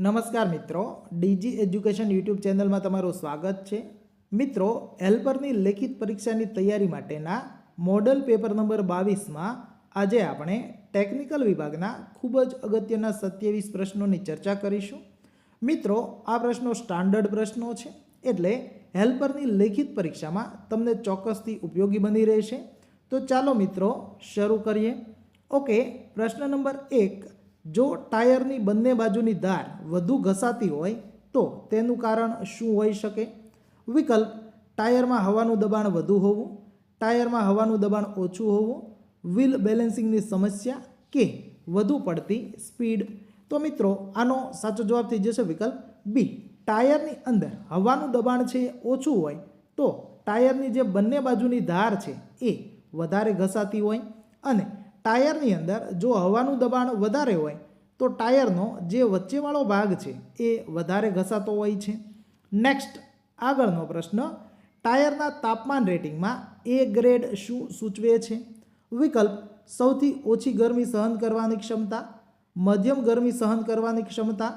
નમસ્કાર મિત્રો, DG education YouTube ચેનલમાં તમારું સ્વાગત છે. મિત્રો, હેલ્પરની લેખિત પરીક્ષાની તૈયારી માટેના મોડલ પેપર નંબર બાવીસમાં આજે આપણે ટેકનિકલ વિભાગના ખૂબ જ અગત્યના સત્યાવીસ પ્રશ્નોની ચર્ચા કરીશું. મિત્રો, આ પ્રશ્નો સ્ટાન્ડર્ડ પ્રશ્નો છે, એટલે હેલ્પરની લેખિત પરીક્ષામાં તમને ચોક્કસથી ઉપયોગી બની રહેશે. તો ચાલો મિત્રો, શરૂ કરીએ. ઓકે, પ્રશ્ન નંબર એક જો ટાયરની બંને બાજુની ધાર વધુ ઘસાતી હોય, તો તેનું કારણ શું હોઈ શકે? વિકલ્પ, ટાયરમાં હવાનું દબાણ વધુ હોવું, ટાયરમાં હવાનું દબાણ ઓછું હોવું, વ્હીલ બેલેન્સિંગની સમસ્યા કે વધુ પડતી સ્પીડ? તો મિત્રો, આનો સાચો જવાબ થઈ જશે વિકલ્પ બી ટાયરની અંદર હવાનું દબાણ છે, ઓછું હોય, તો ટાયરની જે બંને બાજુની ધાર છે, એ વધારે ઘસાતી હોય અને ટાયરની અંદર જો હવાનું દબાણ વધારે હોય, તો ટાયરનો જે વચ્ચેવાળો ભાગ છે, એ વધારે ઘસાતો હોય છે. નેક્સ્ટ આગળનો પ્રશ્ન, ટાયરના તાપમાન રેટિંગમાં એ ગ્રેડ શું સૂચવે છે? વિકલ્પ, સૌથી ઓછી ગરમી સહન કરવાની ક્ષમતા, મધ્યમ ગરમી સહન કરવાની ક્ષમતા,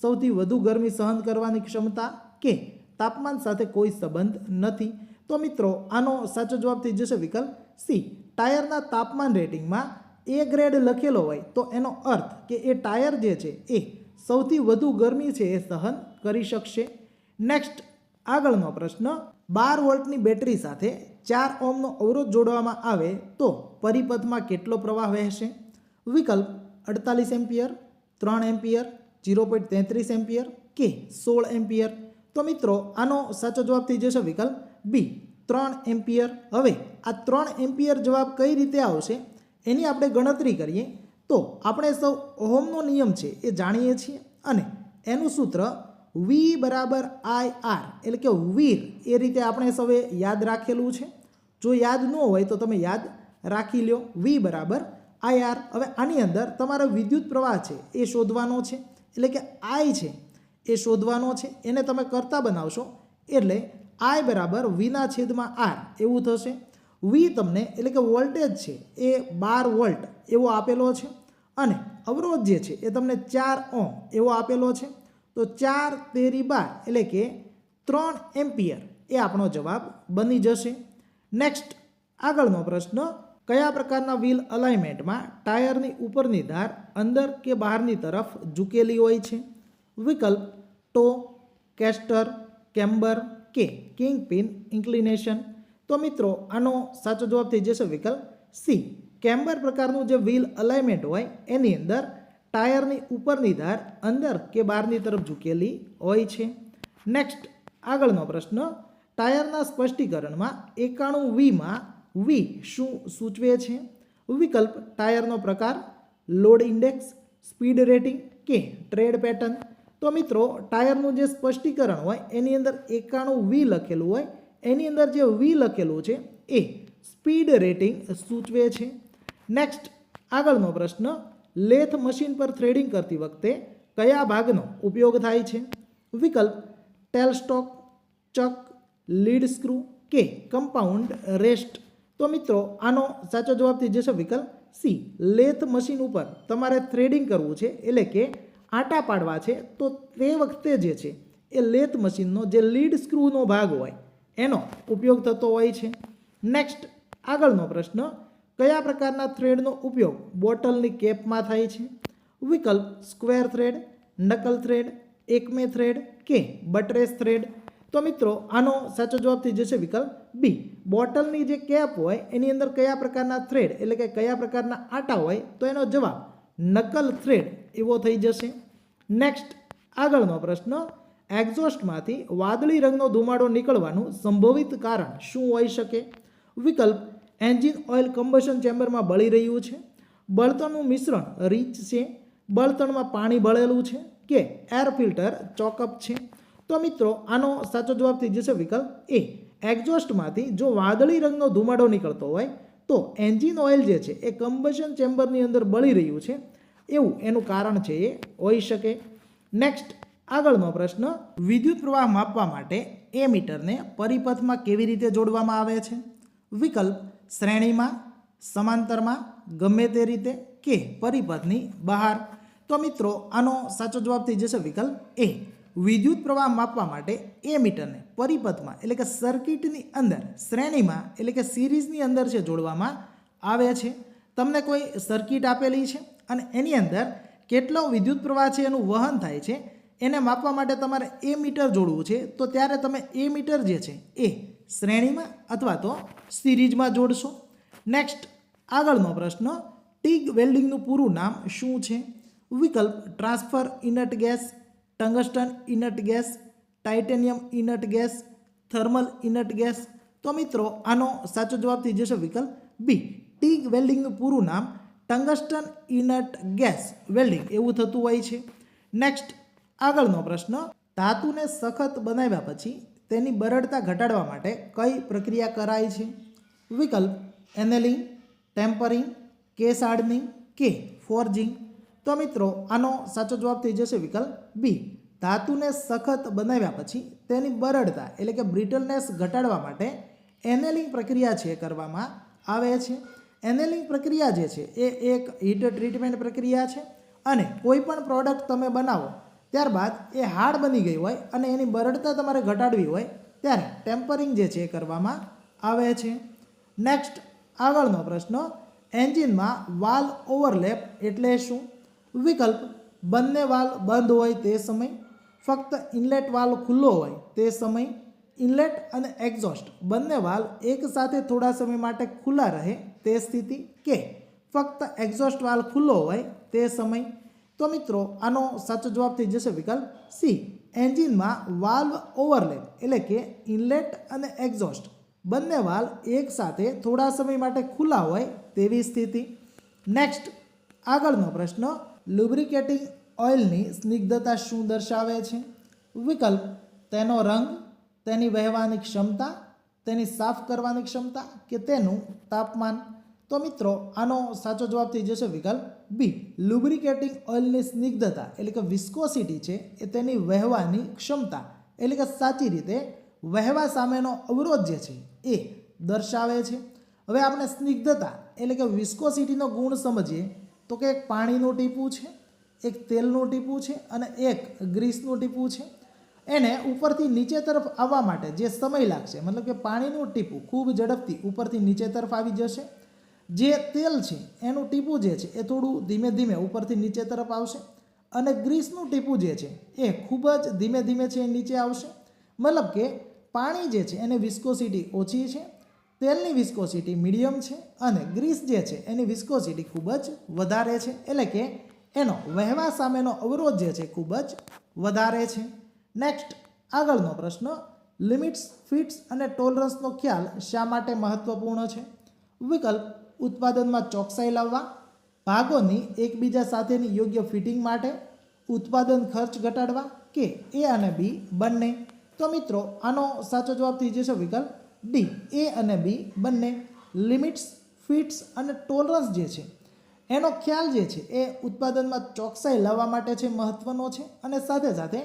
સૌથી વધુ ગરમી સહન કરવાની ક્ષમતા કે તાપમાન સાથે કોઈ સંબંધ નથી? તો મિત્રો, આનો સાચો જવાબ થઈ જશે વિકલ્પ સી ટાયરના તાપમાન રેટિંગમાં એ ગ્રેડ લખેલો હોય તો એનો અર્થ કે એ ટાયર જે છે એ સૌથી વધુ ગરમી છે એ સહન કરી શકશે. નેક્સ્ટ આગળનો પ્રશ્ન, બાર વોલ્ટની બેટરી સાથે ચાર ઓમનો અવરોધ જોડવામાં આવે તો પરિપથમાં કેટલો પ્રવાહ વહેશે? વિકલ્પ, અડતાલીસ એમ્પિયર, ત્રણ એમ્પિયર જીરો પોઈન્ટ તેત્રીસ એમ્પિયર કે સોળ એમ્પિયર? તો મિત્રો, આનો સાચો જવાબ થઈ જશે વિકલ્પ બી. ત્રણ એમ્પિયર. હવે આ ત્રણ એમ્પિયર જવાબ કઈ રીતે આવશે એની આપણે ગણતરી કરીએ. તો આપણે સૌ ઓહમનો નિયમ છે એ જાણીએ છીએ અને એનું સૂત્ર વી બરાબર આઈ આર એટલે કે વીર એ રીતે આપણે સૌએ યાદ રાખેલું છે. જો યાદ ન હોય તો તમે યાદ રાખી લ્યો. વી બરાબર આઈ આર હવે આની અંદર તમારો વિદ્યુત પ્રવાહ છે એ શોધવાનો છે. એટલે કે આઈ છે એ શોધવાનો છે. એને તમે કરતા બનાવશો. એટલે આઈ બરાબર વીના છેદમાં આર. એવું થશે. વી તમને એટલે કે વોલ્ટેજ છે એ બાર વોલ્ટ એવો આપેલો છે. અને અવરોધ જે છે એ તમને ચાર ઓમ એવો આપેલો છે. તો ચાર તેરી બાર એટલે કે ત્રણ એમ્પિયર એ આપણો જવાબ બની જશે. નેક્સ્ટ આગળનો પ્રશ્ન, કયા પ્રકારના વ્હીલ અલાઇમેન્ટમાં ટાયરની ઉપરની ધાર અંદર કે બહારની તરફ ઝૂકેલી હોય છે? વિકલ્પ, ટો, કેસ્ટર, કેમ્બર, કે. King pin inclination. તો મિત્રો, આનો સાચો જવાબ થઈ જશે વિકલ્પ સી. કેમ્બર પ્રકારનું જે વ્હીલ અલાઇમેન્ટ હોય, એની અંદર ટાયરની ઉપરની ધાર અંદર કે બહારની તરફ ઝૂકેલી હોય છે. નેક્સ્ટ આગળનો પ્રશ્ન. ટાયરના સ્પષ્ટીકરણમાં એકાણું વીમાં વી શું સૂચવે છે? વિકલ્પ, ટાયરનો પ્રકાર, લોડ ઇન્ડેક્સ, સ્પીડ રેટિંગ કે ટ્રેડ પેટર્ન. તો મિત્રો, ટાયરનું જે સ્પષ્ટીકરણ હોય, એની અંદર એકાણું વી લખેલું હોય. એની અંદર જે વી લખેલું છે, એ સ્પીડ રેટિંગ સૂચવે છે. નેક્સ્ટ આગળનો પ્રશ્ન, લેથ મશીન પર થ્રેડિંગ કરતી વખતે કયા ભાગનો ઉપયોગ થાય છે? વિકલ્પ, ટેલસ્ટોક, ચક, લીડ સ્ક્રૂ કે કમ્પાઉન્ડ રેસ્ટ. તો મિત્રો, આનો સાચો જવાબ થઈ જશે વિકલ્પ સી. લેથ મશીન ઉપર તમારે થ્રેડિંગ કરવું છે, એટલે કે આટા પાડવા છે, તો તે વખતે જે છે, એ લેથ મશીનનો જે લીડ સ્ક્રૂનો ભાગ હોય, એનો ઉપયોગ થતો હોય છે. નેક્સ્ટ આગળનો પ્રશ્ન, કયા પ્રકારના થ્રેડનો ઉપયોગ બોટલની કેપમાં થાય છે? વિકલ્પ, square thread, knuckle thread acme thread કે બટરેસ થ્રેડ? તો મિત્રો, આનો સાચો જવાબ થઈ જશે વિકલ્પ બી બોટલની જે કેપ હોય, એની અંદર કયા પ્રકારના થ્રેડ, એટલે કે કયા પ્રકારના આટા હોય, તો એનો જવાબ નકલ થ્રેડ એવો થઈ જશે. નેક્સ્ટ આગળનો પ્રશ્ન, એક્ઝોસ્ટમાંથી વાદળી રંગનો ધુમાડો નીકળવાનું સંભવિત કારણ શું હોઈ શકે? વિકલ્પ, એન્જિન ઓઇલ કમ્બશન ચેમ્બરમાં બળી રહ્યું છે. બળતણનું મિશ્રણ રીચ છે. બળતણમાં પાણી બળેલું છે કે એર ફિલ્ટર ચોકઅપ છે? તો મિત્રો, આનો સાચો જવાબ થઈ જશે વિકલ્પ એ. એક્ઝોસ્ટમાંથી જો વાદળી રંગનો ધુમાડો નીકળતો હોય, તો એન્જિન ઓઇલ જે છે એ કમ્બશન ચેમ્બરની અંદર બળી રહ્યું છે. એવું એનું કારણ છે એ હોઈ શકે. નેક્સ્ટ આગળનો પ્રશ્ન, વિદ્યુત પ્રવાહ માપવા માટે એ મીટરને પરિપથમાં કેવી રીતે જોડવામાં આવે છે? વિકલ્પ, શ્રેણીમાં, સમાંતરમાં, ગમે તે રીતે કે પરિપથની બહાર. તો મિત્રો, આનો સાચો જવાબ થઈ જશે વિકલ્પ એ. વિદ્યુત પ્રવાહ માપવા માટે એ મીટરને પરિપથમાં, એટલે કે સર્કિટની અંદર, શ્રેણીમાં, એટલે કે સિરીઝની અંદર છે, જોડવામાં આવે છે. તમને કોઈ સર્કિટ આપેલી છે? અને એની અંદર કેટલો વિદ્યુત પ્રવાહ છે એનું વહન થાય છે, એને માપવા માટે તમારે એ મીટર જોડવું છે, તો ત્યારે તમે એ મીટર જે છે એ શ્રેણીમાં અથવા તો સિરીઝમાં જોડશો. નેક્સ્ટ આગળનો પ્રશ્ન, ટીગ વેલ્ડિંગનું પૂરું નામ શું છે? વિકલ્પ, transfer inert gas, tungsten inert gas, titanium inert gas, thermal inert gas. તો મિત્રો, આનો સાચો જવાબ થઈ જશે વિકલ્પ બી. ટીગ વેલ્ડિંગનું પૂરું નામ ટંગસ્ટન ઇનટ ગેસ વેલ્ડિંગ એવું થતું હોય છે. નેક્સ્ટ આગળનો પ્રશ્ન, ધાતુને સખત બનાવ્યા પછી તેની બરડતા ઘટાડવા માટે કઈ પ્રક્રિયા કરાય છે? વિકલ્પ, એનેલિંગ, ટેમ્પરિંગ કે સાડનિંગ કે ફોર્જિંગ? તો મિત્રો, આનો સાચો જવાબ થઈ જશે વિકલ્પ બી ધાતુને સખત બનાવ્યા પછી તેની બરડતા એટલે કે બ્રિટલનેસ ઘટાડવા માટે એનેલિંગ પ્રક્રિયા છે કરવામાં આવે છે. એનેલિંગ પ્રક્રિયા જે છે, એ એક હીટ ટ્રીટમેન્ટ પ્રક્રિયા છે અને કોઈ પણ પ્રોડક્ટ તમે બનાવો, ત્યારબાદ એ હાર્ડ બની ગઈ હોય અને એની બરડતા તમારે ઘટાડવી હોય, ત્યારે ટેમ્પરિંગ જે છે એ કરવામાં આવે છે. નેક્સ્ટ આગળનો પ્રશ્ન એન્જિનમાં વાલ ઓવરલેપ એટલે શું? વિકલ્પ, બંને વાલ બંધ હોય તે સમય, ફક્ત ઇનલેટ વાલ ખુલ્લો હોય તે સમય ઇનલેટ અને એક્ઝોસ્ટ બંને વાલ એકસાથે થોડા સમય માટે ખુલ્લા રહે તે સ્થિતિ કે ફક્ત એક્ઝોસ્ટ વાલ ખુલ્લો હોય તે સમય. તો મિત્રો, આનો સાચો જવાબ થઈ જશે વિકલ્પ સી એન્જિનમાં વાલ્વ ઓવરલેપ એટલે કે ઇનલેટ અને એક્ઝોસ્ટ બંને વાલ એકસાથે થોડા સમય માટે ખુલ્લા હોય તેવી સ્થિતિ. નેક્સ્ટ આગળનો પ્રશ્ન લુબ્રિકેટિંગ ઓઇલની સ્નિગ્ધતા શું દર્શાવે છે? વિકલ્પ, તેનો રંગ, તેની વહેવાની ક્ષમતા તેની સાફ કરવાની ક્ષમતા કે તેનું તાપમાન? તો મિત્રો, આનો સાચો જવાબ થઈ જશે વિકલ્પ બી લુબ્રિકેટિંગ ઓઇલની સ્નિગ્ધતા એટલે કે વિસ્કોસિટી છે એ તેની વહેવાની ક્ષમતા એટલે કે સાચી રીતે વહેવા સામેનો અવરોધ જે છે એ દર્શાવે છે. હવે આપણે સ્નિગ્ધતા એટલે કે વિસ્કોસિટીનો ગુણ સમજીએ તો કે એક પાણીનું ટીપું છે, એક તેલનું ટીપું છે અને એક ગ્રીસનું ટીપું છે. એને ઉપરથી નીચે તરફ આવવા માટે જે સમય લાગશે, મતલબ કે પાણીનું ટીપું ખૂબ ઝડપથી ઉપરથી નીચે તરફ આવી જશે. જે તેલ છે, એનું ટીપું જે છે એ થોડું ધીમે ધીમે ઉપરથી નીચે તરફ આવશે અને ગ્રીસનું ટીપું જે છે એ ખૂબ જ ધીમે ધીમે છે નીચે આવશે. મતલબ કે પાણી જે છે એની વિસ્કોસિટી ઓછી છે, તેલની વિસ્કોસિટી મીડિયમ છે અને ગ્રીસ જે છે એની વિસ્કોસિટી ખૂબ જ વધારે છે. એટલે કે એનો વહેવા સામેનો અવરોધ જે છે ખૂબ જ વધારે છે. નેક્સ્ટ આગળનો પ્રશ્ન, લિમિટ્સ, ફિટ્સ અને ટોલરન્સનો ખ્યાલ શા માટે મહત્વપૂર્ણ છે? વિકલ્પ, ઉત્પાદનમાં ચોકસાઈ લાવવા. ભાગોની એકબીજા સાથેની યોગ્ય ફિટિંગ માટે ઉત્પાદન ખર્ચ ઘટાડવા કે એ અને બી બંને. તો મિત્રો, આનો સાચો જવાબ થઈ જશે વિકલ્પ ડી એ અને બી બંને. લિમિટ્સ, ફિટ્સ અને ટોલરન્સ જે છે, એનો ખ્યાલ જે છે, એ ઉત્પાદનમાં ચોકસાઈ લાવવા માટે છે મહત્વનો છે અને સાથે સાથે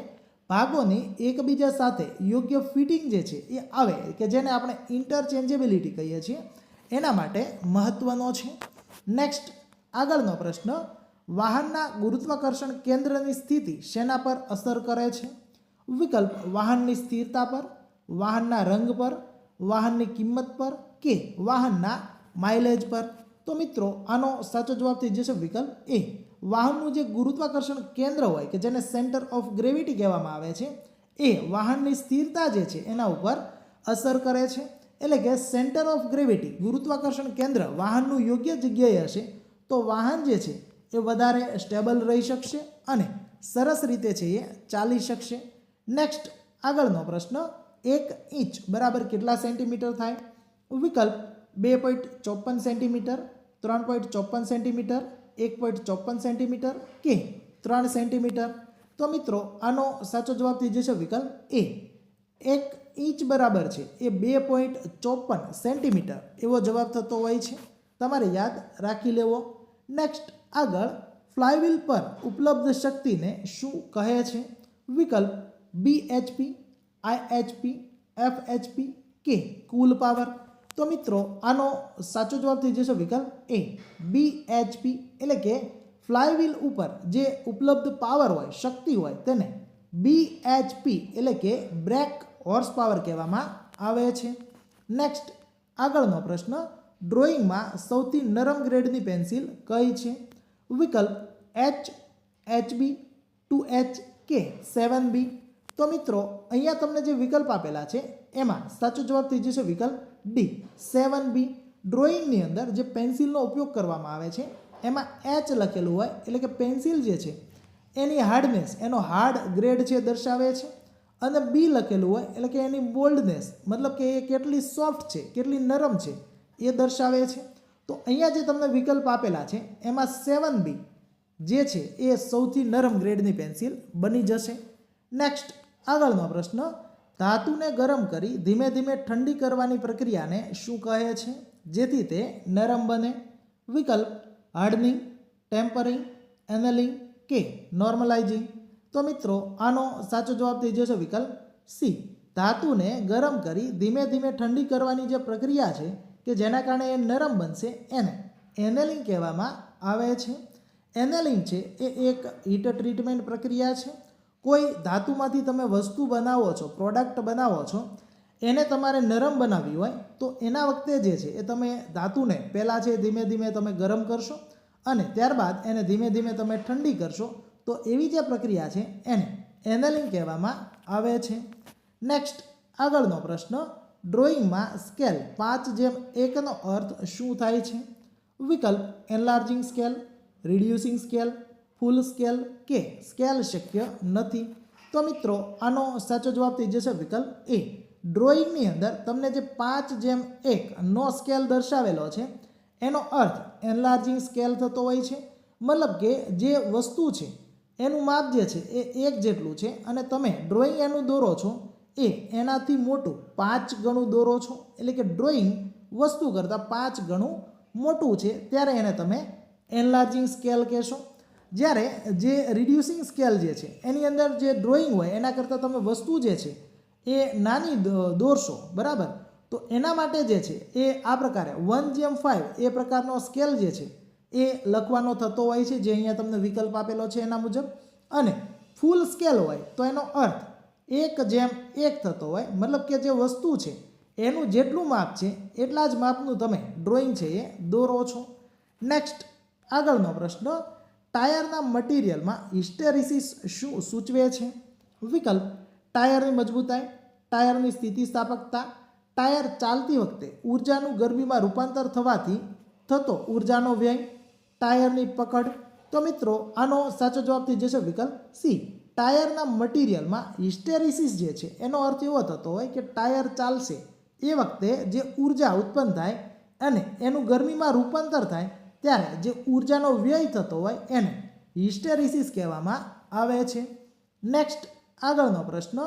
ભાગોની એકબીજા સાથે યોગ્ય ફિટિંગ જે છે એ આવે, કે જેને આપણે ઇન્ટરચેન્જેબિલિટી કહીએ છીએ, એના માટે મહત્વનો છે. નેક્સ્ટ આગળનો પ્રશ્ન, વાહનના ગુરુત્વાકર્ષણ કેન્દ્રની સ્થિતિ શેના પર અસર કરે છે? વિકલ્પ, વાહનની સ્થિરતા પર, વાહનના રંગ પર, વાહનની કિંમત પર કે વાહનના માઇલેજ પર? તો મિત્રો, આનો સાચો જવાબ થઈ જશે વિકલ્પ એ. વાહનનું જે ગુરુત્વાકર્ષણ કેન્દ્ર હોય કે જેને સેન્ટર ઓફ ગ્રેવિટી કહેવામાં આવે છે, એ વાહનની સ્થિરતા જે છે એના ઉપર અસર કરે છે. એટલે કે સેન્ટર ઓફ ગ્રેવિટી ગુરુત્વાકર્ષણ કેન્દ્ર વાહનનું યોગ્ય જગ્યાએ હશે, તો વાહન જે છે એ વધારે સ્ટેબલ રહી શકશે અને સરસ રીતે છે એ ચાલી શકશે. નેક્સ્ટ આગળનો પ્રશ્ન, એક ઇંચ બરાબર કેટલા સેન્ટીમીટર થાય? વિકલ્પ, બે પોઈન્ટ ચોપન સેન્ટીમીટર ત્રણ પોઈન્ટ ચોપન સેન્ટીમીટર એક પોઈન્ટ ચોપન સેન્ટીમીટર કે ત્રણ સેન્ટીમીટર? તો મિત્રો, આનો સાચો જવાબ થઈ જશે વિકલ્પ એ. એક ઇંચ બરાબર છે, એ બે પોઈન્ટ ચોપન સેન્ટીમીટર. એવો જવાબ થતો હોય છે. તમારે યાદ રાખી લેવો. નેક્સ્ટ આગળ ફ્લાયવીલ પર ઉપલબ્ધ શક્તિને શું કહે છે? વિકલ્પ બી એચપી આઈએચપી એફએચપી કે કુલ પાવર? તો મિત્રો, આનો સાચો જવાબ થઈ જશે વિકલ્પ એ બી એચપી એટલે કે ફ્લાયવ્હીલ ઉપર જે ઉપલબ્ધ પાવર હોય, શક્તિ હોય, તેને બી એચપી એટલે કે બ્રેક હોર્સ પાવર કહેવામાં આવે છે. નેક્સ્ટ આગળનો પ્રશ્ન ડ્રોઈંગમાં સૌથી નરમ ગ્રેડની પેન્સિલ કઈ છે? વિકલ્પ H HB two H K સેવન બી તો મિત્રો, અહીંયા તમને જે વિકલ્પ આપેલા છે, એમાં સાચો જવાબ થઈ જશે વિકલ્પ ડી સેવન બી ડ્રોઈંગની અંદર જે પેન્સિલનો ઉપયોગ કરવામાં આવે છે, એમાં એચ લખેલું હોય, એટલે કે પેન્સિલ જે છે, એની હાર્ડનેસ એનો હાર્ડ ગ્રેડ છે દર્શાવે છે, અને બી લખેલું હોય, એટલે કે એની બોલ્ડનેસ મતલબ કે એ કેટલી સોફ્ટ છે, કેટલી નરમ છે, એ દર્શાવે છે. તો અહીંયા જે તમને વિકલ્પ આપેલા છે, એમાં સેવન બી જે છે, એ સૌથી નરમ ગ્રેડની પેન્સિલ બની જશે. નેક્સ્ટ આગળનો પ્રશ્ન ધાતુને ગરમ કરી ધીમે ધીમે ઠંડી કરવાની પ્રક્રિયાને શું કહે છે? જેથી તે નરમ બને. વિકલ્પ, હાર્ડનિંગ, ટેમ્પરિંગ, એનલિંગ કે નોર્મલાઇઝિંગ. તો મિત્રો, આનો સાચો જવાબ થઈ જશે વિકલ્પ સી. ધાતુને ગરમ કરી ધીમે ધીમે ઠંડી કરવાની જે પ્રક્રિયા છે કે જેના કારણે એ નરમ બનશે, એને એનેલિંગ કહેવામાં આવે છે. એનેલિંગ છે એ એક હીટ ટ્રીટમેન્ટ પ્રક્રિયા છે. કોઈ ધાતુમાંથી તમે વસ્તુ બનાવો છો પ્રોડક્ટ બનાવો છો, એને તમારે નરમ બનાવવી હોય, તો એના વખતે જે છે એ તમે ધાતુને પહેલાં છે ધીમે ધીમે તમે ગરમ કરશો અને ત્યારબાદ એને ધીમે ધીમે તમે ઠંડી કરશો, તો એવી જે પ્રક્રિયા છે એને એનેલિંગ કહેવામાં આવે છે. નેક્સ્ટ આગળનો પ્રશ્ન ડ્રોઈંગમાં સ્કેલ પાંચ જેમ એકનો અર્થ શું થાય છે? વિકલ્પ enlarging scale reducing scale full scale કે સ્કેલ શક્ય નથી. તો મિત્રો, આનો સાચો જવાબ થઈ જશે વિકલ્પ એ. ડ્રોઈંગની અંદર તમને જે પાંચ જેમ એક નો સ્કેલ દર્શાવેલો છે, એનો અર્થ એનલાર્જિંગ સ્કેલ થતો હોય છે. મતલબ કે જે વસ્તુ છે, એનું માપ જે છે એ એક જેટલું છે અને તમે ડ્રોઈંગ એનું દોરો છો એ એનાથી મોટું પાંચ ગણું દોરો છો. એટલે કે ડ્રોઈંગ વસ્તુ કરતાં પાંચ ગણું મોટું છે. ત્યારે એને તમે એનલાર્જિંગ સ્કેલ કહેશો. જ્યારે જે રિડ્યુસિંગ સ્કેલ જે છે, એની અંદર જે ડ્રોઈંગ હોય, એના કરતાં તમે વસ્તુ જે છે, એ નાની દોરશો, બરાબર? તો એના માટે જે છે, એ આ પ્રકારે વન જેમ ફાઇવ એ પ્રકારનો સ્કેલ જે છે, એ લખવાનો થતો હોય છે, જે અહીંયા તમને વિકલ્પ આપેલો છે એના મુજબ. અને ફૂલ સ્કેલ હોય, તો એનો અર્થ એક જેમ એક થતો હોય, મતલબ કે જે વસ્તુ છે, એનું જેટલું માપ છે, એટલા જ માપનું તમે ડ્રોઈંગ છે એ દોરો છો. નેક્સ્ટ આગળનો પ્રશ્ન ટાયરના મટીરિયલમાં હિસ્ટેરિસિસ શું સૂચવે છે? વિકલ્પ, ટાયરની મજબૂતાઈ, ટાયરની સ્થિતિસ્થાપકતા, ટાયર ચાલતી વખતે ઉર્જાનું ગરમીમાં રૂપાંતર થવાથી થતો ઉર્જાનો વ્યય, ટાયરની પકડ. તો મિત્રો, આનો સાચો જવાબ થઈ જશે વિકલ્પ સી. ટાયરના મટીરિયલમાં હિસ્ટેરિસિસ જે છે, એનો અર્થ એવો થતો હોય કે ટાયર ચાલશે એ વખતે જે ઊર્જા ઉત્પન્ન થાય અને એનું ગરમીમાં રૂપાંતર થાય ત્યારે જે ઉર્જાનો વ્યય થતો હોય એને હિસ્ટેરિસિસ કહેવામાં આવે છે. નેક્સ્ટ આગળનો પ્રશ્ન,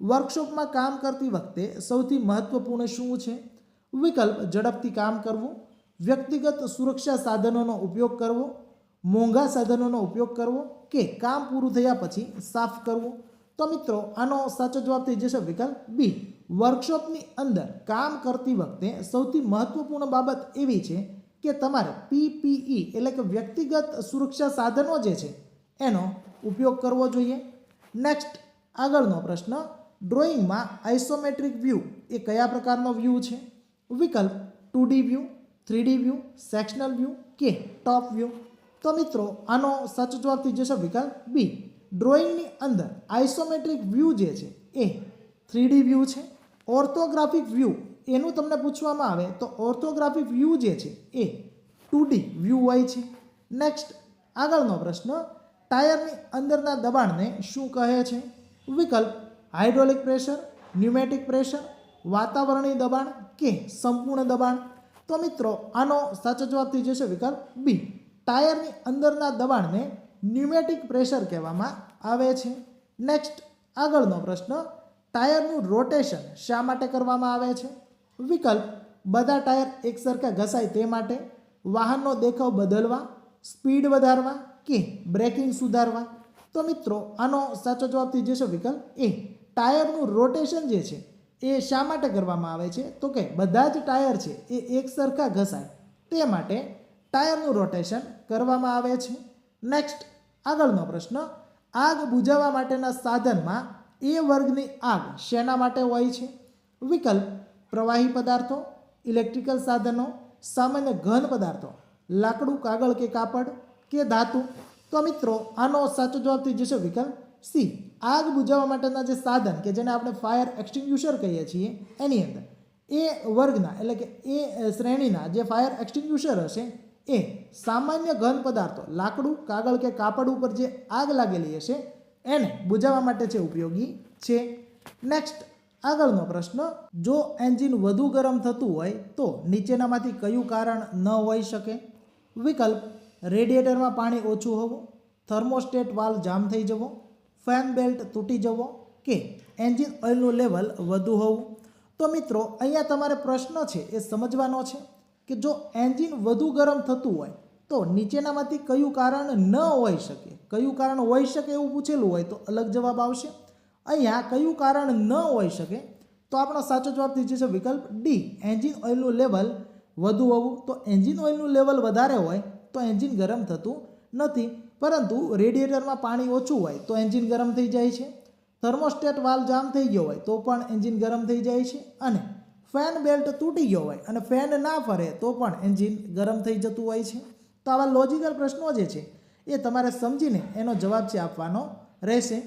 વર્કશોપમાં કામ કરતી વખતે સૌથી મહત્વપૂર્ણ શું છે? વિકલ્પ, ઝડપથી કામ કરવું. વ્યક્તિગત સુરક્ષા સાધનોનો ઉપયોગ કરવો. મોંઘા સાધનોનો ઉપયોગ કરવો કે કામ પૂરું થયા પછી સાફ કરવું. તો મિત્રો, આનો સાચો જવાબ થઈ જશે વિકલ્પ બી વર્કશોપની અંદર કામ કરતી વખતે સૌથી મહત્વપૂર્ણ બાબત એવી છે કે તમારે પીપીઈ એટલે કે વ્યક્તિગત સુરક્ષા સાધનો જે છે, એનો ઉપયોગ કરવો જોઈએ. નેક્સ્ટ આગળનો પ્રશ્ન ડ્રોઈંગમાં આઇસોમેટ્રિક વ્યૂ એ કયા પ્રકારનો વ્યૂ છે? વિકલ્પ two D view three D view sectional view કે ટોપ વ્યૂ તો મિત્રો, આનો સાચો જવાબ થઈ જશે વિકલ્પ બી ડ્રોઈંગની અંદર આઇસોમેટ્રિક વ્યૂ જે છે, એ થ્રીડી વ્યૂ છે. ઓર્થોગ્રાફિક વ્યૂ એનું તમને પૂછવામાં આવે તો ઓર્થોગ્રાફિક વ્યૂ જે છે એ ટુ ડી વ્યૂ હોય છે. નેક્સ્ટ આગળનો પ્રશ્ન, ટાયરની અંદરના દબાણને શું કહે છે? વિકલ્પ હાઇડ્રોલિક પ્રેશર ન્યુમેટિક પ્રેશર વાતાવરણીય દબાણ કે સંપૂર્ણ દબાણ? તો મિત્રો, આનો સાચો જવાબ થઈ જશે વિકલ્પ બી ટાયરની અંદરના દબાણને ન્યુમેટિક પ્રેશર કહેવામાં આવે છે. નેક્સ્ટ આગળનો પ્રશ્ન, ટાયરનું રોટેશન શા માટે કરવામાં આવે છે? વિકલ્પ, બધા ટાયર એકસરખા ઘસાય તે માટે વાહનનો દેખાવ બદલવા, સ્પીડ વધારવા કે બ્રેકિંગ સુધારવા. તો મિત્રો, આનો સાચો જવાબ થઈ જશે વિકલ્પ એ. ટાયરનું રોટેશન જે છે, એ શા માટે કરવામાં આવે છે? તો કે બધા જ ટાયર છે, એ એક સરખા ઘસાય તે માટે ટાયરનું રોટેશન કરવામાં આવે છે. નેક્સ્ટ, આગળનો પ્રશ્ન. આગ બુઝાવવા માટેના સાધનમાં એ વર્ગની આગ શેના માટે હોય છે? વિકલ્પ પ્રવાહી પદાર્થો, ઇલેક્ટ્રિકલ સાધનો, સામાન્ય ઘન પદાર્થો, લાકડું, કાગળ કે કાપડ કે ધાતુ. તો મિત્રો, આનો સાચો જવાબ થઈ જશે વિકલ્પ સી. આગ બુઝાવવા માટેના જે સાધન કે જેને આપણે ફાયર એક્સટિંગ્યુશર કહીએ છીએ, એની અંદર એ વર્ગના એટલે કે એ શ્રેણીના જે ફાયર એક્સટિંગ્યુશર હશે, એ સામાન્ય ઘન પદાર્થો, લાકડું, કાગળ કે કાપડ ઉપર જે આગ લાગેલી હશે, એને બુઝાવવા માટે છે ઉપયોગી છે. નેક્સ્ટ આગળનો પ્રશ્ન, જો એન્જિન વધુ ગરમ થતું હોય, તો નીચેનામાંથી કયું કારણ ન હોઈ શકે? વિકલ્પ રેડિએટરમાં પાણી ઓછું હોવું, થર્મોસ્ટેટ વાલ જામ થઈ જવો, ફેન બેલ્ટ તૂટી જવો કે એન્જિન ઓઇલનું લેવલ વધુ હોવું? તો મિત્રો, અહીંયા તમારે પ્રશ્ન છે એ સમજવાનો છે કે જો એન્જિન વધુ ગરમ થતું હોય, તો નીચેનામાંથી કયું કારણ ન હોઈ શકે? કયું કારણ હોઈ શકે એવું પૂછેલું હોય તો અલગ જવાબ આવશે. અહીંયા કયું કારણ ન હોઈ શકે, તો આપણો સાચો જવાબ થઈ જશે વિકલ્પ ડી એન્જિન ઓઇલનું લેવલ વધુ હોવું. તો એન્જિન ઓઇલનું લેવલ વધારે હોય, તો એન્જિન ગરમ થતું નથી. પરંતુ રેડિએટરમાં પાણી ઓછું હોય, તો એન્જિન ગરમ થઈ જાય છે. થર્મોસ્ટેટ વાલ જામ થઈ ગયો હોય, તો પણ એન્જિન ગરમ થઈ જાય છે. અને ફેન બેલ્ટ તૂટી ગયો હોય અને ફેન ના ફરે, તો પણ એન્જિન ગરમ થઈ જતું હોય છે. તો આવા લોજિકલ પ્રશ્નો જે છે, એ તમારે સમજીને એનો જવાબ છે આપવાનો રહેશે.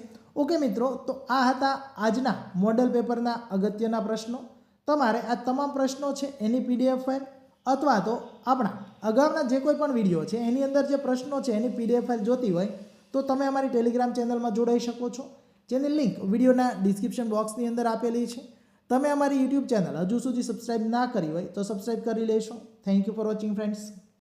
ઓકે મિત્રો, તો આ હતા આજના મોડલ પેપરના અગત્યના પ્રશ્નો. તમારે આ તમામ પ્રશ્નો છે એની પીડીએફ ફાઇલ અથવા તો આપણા અગાઉના જે કોઈ પણ વીડિયો છે, એની અંદર જે પ્રશ્નો છે એની પીડીએફ ફાઇલ જોતી હોય, તો તમે અમારી ટેલિગ્રામ ચેનલમાં જોડાઈ શકો છો. જેની લિંક વિડીયોના ડિસ્ક્રિપ્શન બોક્સની અંદર આપેલી છે. તમે અમારી યુટ્યુબ ચેનલ હજુ સુધી સબસ્ક્રાઇબ ના કરી હોય, તો સબસ્ક્રાઇબ કરી લેશો. Thank you for watching friends.